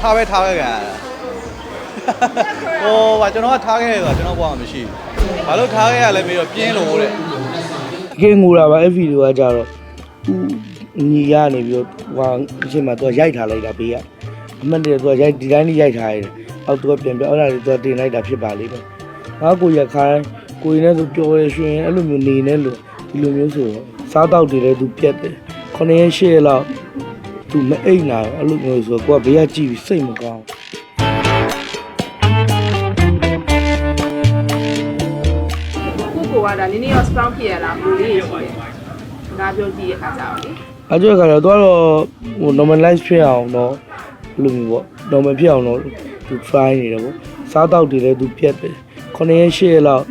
ထားပဲထားခဲ့ကြရတာဟိုဟာကျွန်တော်ကထားခဲ့ရတာကျွန်တော်ဘဝမှာမရှိဘူးဘာလို့ထားခဲ့ရလဲပြီးတော့ပြင်းလို့တဲ့တကယ်ငိုတာပါအဲ့ဗီဒီယိုကကြတော့သူညီရနေပြီးတော့ဟိုအချိန်မှာသူကရိုက်ထားလိုက်တာဘေးကအမှန်တည်းသူကရိုက်ဒီတိုင်းလေးရိုက်ထားရတယ်အောက်သူကပြန်ပြအဲ့ဒါလေးသူကတင်လိုက်တာဖြစ်ပါလိမ့်မယ်ငါကိုရခိုင်းကိုရင်နဲ့သူပျော်ရရွှင်အဲ့လိုမျိုးနေနေလို့ဒီလိုမျိုးဆိုတော့စားတော့တွေလည်းသူပြက်တယ်ခုနှစ်ရက်ရှစ်ရက်လောက် သူမအိတ်နိုင်ဘူးအဲ့လိုမျိုးဆိုတော့ကိုကဘေးကကြည့်ပြီးစိတ်မကောင်းကိုကိုကဒါနည်းနည်းတော့ strong ဖြစ်ရလားဘယ်လိုလေးရှိလဲငါပြောကြည့်ရခါကြအောင်လေအကျိုးကတော့သူကတော့ဟို normalize ဖြစ်အောင်တော့ဘယ်လိုမျိုးပေါ့ normal ဖြစ်အောင်တော့သူ try နေတယ်ပေါ့စားတော့တွေလည်းသူပြက်တယ်ခုနှစ်ရက်ရှစ်ရက်လောက်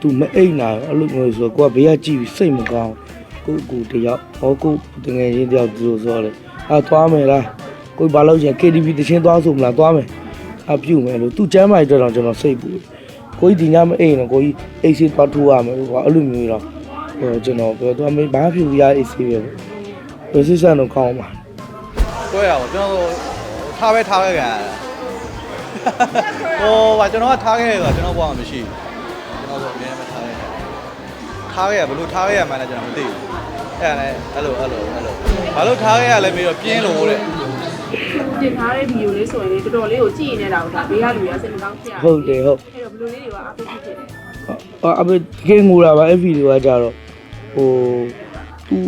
သူမအိတ်နိုင်ဘူးအဲ့လိုမျိုးဆိုတော့ကိုကဘေးကကြည့်ပြီးစိတ်မကောင်းကိုကိုတယောက်ဟောကိုတငယ်ချင်းတယောက်သူလိုဆိုတယ် အာသွားမယ်လားကိုဘာလို့ရှင် KTV တချင်းသွားဆိုမလားသွားမယ်အပြုတ်မယ်လို့သူကျမ်းမာအတွက်တော့ကျွန်တော်စိတ်ပူတယ်ကိုကြီးဒီညမအိတ်တော့ကိုကြီးအိတ်ဆေးသွားထိုးရမယ်လို့ကွာအဲ့လိုမျိုးတော့ဟိုကျွန်တော်ပြောသူကမေးဘာဖြစ်ဘူးရအိတ်ဆေးပဲပေါ့ဘယ်စစ်စံတော့ကောင်းပါကိုရအောင်ကျွန်တော်ထားပဲထားခဲ့ကြရတာဟိုဟာကျွန်တော်ကထားခဲ့ရတာကျွန်တော်ဘဝမှာမရှိဘူးကျွန်တော်ဆိုအမြဲတမ်းထားခဲ့ ထားခဲ့ရဘယ်လိုထားခဲ့ရမှန်းလဲကျွန်တော်မသိဘူးအဲ့ဒါနဲ့အဲ့လိုအဲ့လိုအဲ့လိုဘာလို့ထားခဲ့ရလဲပြီးတော့ပြင်းလို့တဲ့တင်ထားတဲ့ဗီဒီယိုလေးဆိုရင်လေတော်တော်လေးကိုကြည့်နေတာတော့ဒါဘေးကလူရစိတ်မကောင်းဖြစ်ရဟုတ်တယ်ဟုတ်အဲ့တော့ဘယ်လိုလေးတွေကအားပေးဖြစ်တယ်အအဘကင်းငူတာပါအဲ့ဗီဒီယိုကကြတော့ဟိုသူ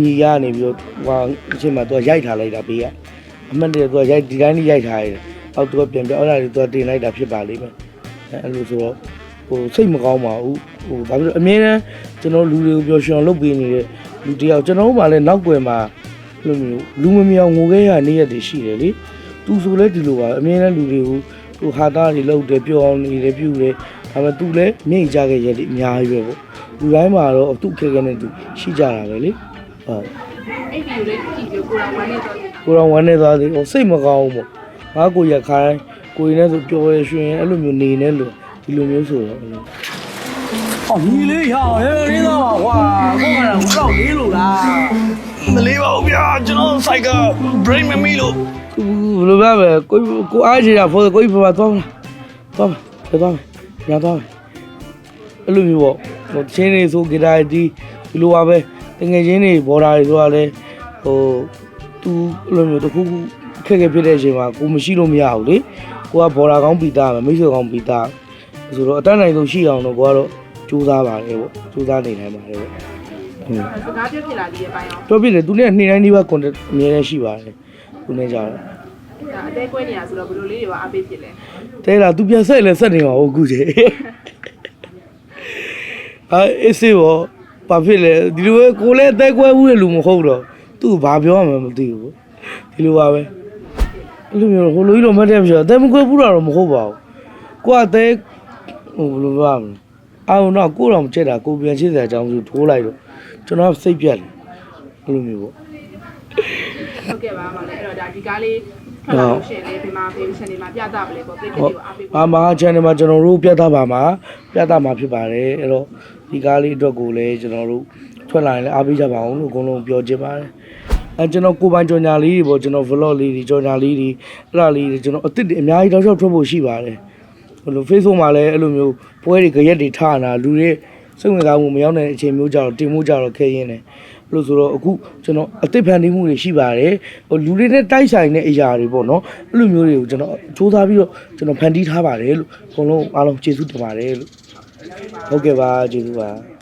ညီရနေပြီးတော့ဟိုအချိန်မှာသူကရိုက်ထားလိုက်တာဘေးကအမှန်တည်းသူကရိုက်ဒီတိုင်းလေးရိုက်ထားရတယ်အောက်သူကပြန်ပြအဲ့ဒါလေးသူကတင်လိုက်တာဖြစ်ပါလိမ့်မယ်အဲ့လိုဆိုတော့ ဟိုစိတ်မကောင်းပါဘူးဟိုဘာဖြစ်လို့အမြဲတမ်းကျွန်တော်လူတွေကိုပျော်ရွှင်အောင်လုပ်ပေးနေတဲ့လူတယောက်ကျွန်တော်တို့မှလည်းနောက်ွယ်မှာလိုမျိုးလူမမြောင်ငိုခဲ့ရနေ့ရက်တွေရှိတယ်လေသူဆိုလဲဒီလိုပါအမြဲတမ်းလူတွေကိုဟိုဟာသားတွေလုပ်တယ်ပျော်အောင်နေတယ်ပြုတယ်ဒါပေမဲ့သူလည်းမြင့်ကြခဲ့ရက်တွေအများကြီးပဲပေါ့လူတိုင်းမှာတော့သူ့ခဲခဲနဲ့သူရှိကြတာပဲလေဟုတ်အဲ့ဗီဒီယိုလေးကြည့်ပြီးကိုယ်တော်ဝမ်းနေတော့ကိုတော်ဝမ်းနေသွားသေးဟိုစိတ်မကောင်းဘူးပေါ့ငါကိုရခိုင်းကိုရင်နဲ့ဆိုပျော်ရရွှင်အဲ့လိုမျိုးနေနေလို့ ဒီလိုမျိုးဆိုတော့အော်ညီလေးရအောင်ရင်းသားပါကွာကိုကလည်းကောက်လေးလို့လားမလေးပါဘူးဗျာကျွန်တော်စိုက်က brain မမီလို့ဘယ်လိုပဲကိုကိုအားချင်တာဖို့ကိုကြီးဖဖသွားမလားသွားမယ်သွားမယ်ညာသွားမယ်အဲ့လိုမျိုးပေါ့ဟိုချင်းနေဆိုဂီတာဒီဒီလိုပါပဲတကယ်ချင်းနေဘော်ဒါတွေဆိုတာလဲဟိုသူအဲ့လိုမျိုးတခုခုခက်ခဲဖြစ်တဲ့အချိန်မှာကိုမရှိလို့မရဘူးလေကိုကဘော်ဒါကောင်းပီတာပဲမိတ်ဆွေကောင်းပီတာ ဆိုတော့အတန်းနိုင်ဆုံးရှိအောင်တော့ကိုကတော့ကြိုးစားပါတယ်ပေါ့ကြိုးစားနေနိုင်ပါတယ်ပေါ့ဟုတ်စကားပြောဖြစ်လာပြီးရပိုင်းအောင်ပြောပြတယ်သူနဲ့နေ့တိုင်းဒီဘက် contact အမြဲတမ်းရှိပါတယ်သူနဲ့ကြတော့ဒါအသေးကွဲနေတာဆိုတော့ဘယ်လိုလေးတွေကအားပေးဖြစ်လဲတဲလာ तू ပြန်ဆက်လဲဆက်နေမှာဟုတ်ကူကြီးအဲအစ်စေဘောဘာဖြစ်လဲဒီလိုပဲကိုလည်းအသက်ကွဲဘူးတဲ့လူမဟုတ်တော့သူ့ဘာပြောမှမသိဘူးဒီလိုပါပဲအဲ့လိုမျိုးဟိုလိုကြီးတော့မတ်တယ်ပြောအသက်မကွဲဘူးတော့မဟုတ်ပါဘူးကိုကအသက် ဟိုဘယ်လိုပြောရမလဲအောင်တော့ကိုတော့မချက်တာကိုပြန်ချစ်တဲ့အကြောင်းဆိုထိုးလိုက်တော့ကျွန်တော်စိတ်ပြတ်တယ်အဲ့လိုမျိုးပေါ့ဟုတ်ကဲ့ပါမလေးအဲ့တော့ဒါဒီကားလေးထွက်လာလို့ရှိရင်လေဒီမှာဖေးရှင်နေမှာပြသပလဲပေါ့ပြည့်ပြည့်ကိုအားပေး။အာမဟာ channel မှာကျွန်တော်တို့ပြသပါမှာပြသမှာဖြစ်ပါတယ်။အဲ့တော့ဒီကားလေးအတွက်ကိုလည်းကျွန်တော်တို့ထွက်လာရင်လည်းအားပေးကြပါအောင်လို့အကုန်လုံးပြောချင်ပါတယ်။အဲကျွန်တော်ကိုယ်ပိုင်ကြော်ညာလေးတွေပေါ့ကျွန်တော် vlog လေးတွေကြော်ညာလေးတွေအဲ့ဒါလေးတွေကျွန်တော်အစ်စ်တွေအများကြီးတောက်လျှောက်ထွက်ဖို့ရှိပါတယ်။ ဟိုလို Facebook မှာလည်းအဲ့လိုမျိုးပွဲတွေကြရက်တွေထားနေတာလူတွေစိတ်ဝင်စားမှုမရောက်တဲ့အချိန်မျိုးကြတော့တင်မှုကြတော့ခဲရင်းတယ်။လို့ဆိုတော့အခုကျွန်တော်အစ်စ်ဖန်တီးမှုတွေရှိပါတယ်ဟိုလူတွေနဲ့တိုက်ဆိုင်တဲ့အရာတွေပေါ့နော်အဲ့လိုမျိုးတွေကိုကျွန်တော်စူးစမ်းပြီးတော့ကျွန်တော်ဖန်တီးထားပါတယ်လို့အကုန်လုံးအားလုံးကျေးဇူးတင်ပါတယ်လို့ဟုတ်ကဲ့ပါကျေးဇူးပါ